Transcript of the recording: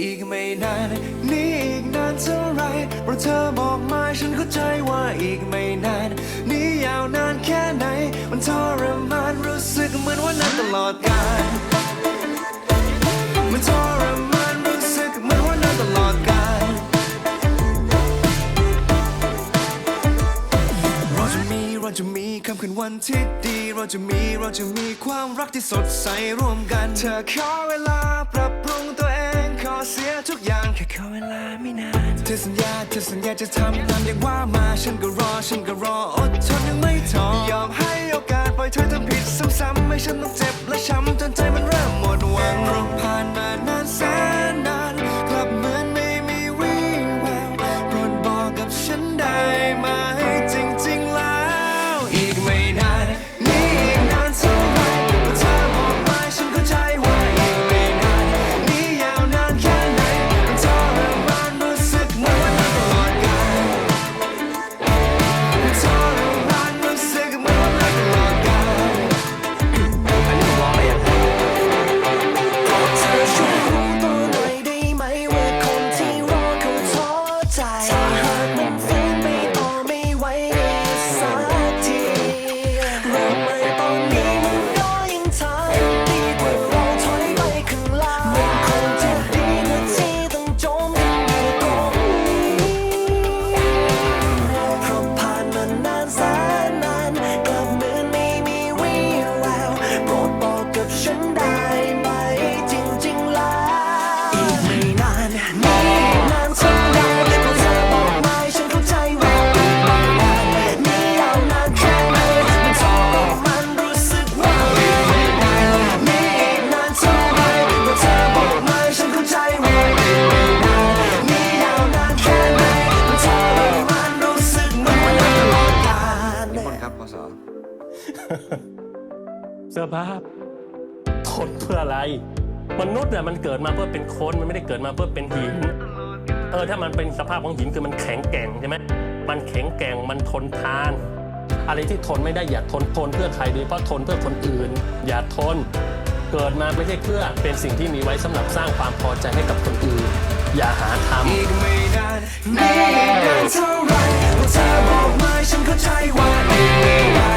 อีกไม่นานนี่อีกนานเท่าไรเพราะเธอบอกมาฉันเข้าใจว่าอีกไม่นาน นี่ยาวนานแค่ไหน มันทรมานรู้สึกเหมือนว่านานตลอดกาลมันทรมานรู้สึกเหมือนว่านานตลอดกาลเราจะมีเราจะมีคำคืนวันที่ดี เราจะมีเราจะมีความรักที่สดใสร่วมกัน เธอขอเวลาปรับ ทุกอย่างแค่ขอเวลาไม่นานเธอสัญญาเธอสัญญาจะทำตามอย่างว่ามาฉันก็รอฉันก็รออดทนยังไม่ท้อยอมให้โอกาสปล่อยเธอทำผิดซ้ำๆให้ฉันต้องเจ็บและช้ำจนใจมันเริ่ม ครับพศสภาพทนเพื่ออะไร มนุษย์เนี่ยมันเกิดมาเพื่อเป็นคนมันไม่ได้เกิดมาเพื่อเป็นหิน เออถ้ามันเป็นสภาพของหินคือมันแข็งแกร่งใช่ไหมมันแข็งแกร่งมันทนทาน อะไรที่ทนไม่ได้อย่าทนทนเพื่อใครโดยเฉพาะทนเพื่อคนอื่น อย่าทน เกิดมาไม่ใช่เพื่อเป็นสิ่งที่มีไว้สำหรับสร้างความพอใจให้กับคนอื่น อย่าหาทำานนี่อีกนานเท่าไรพอเธอบอกมาฉันเข้าใจว่าอีกไม่นานนี่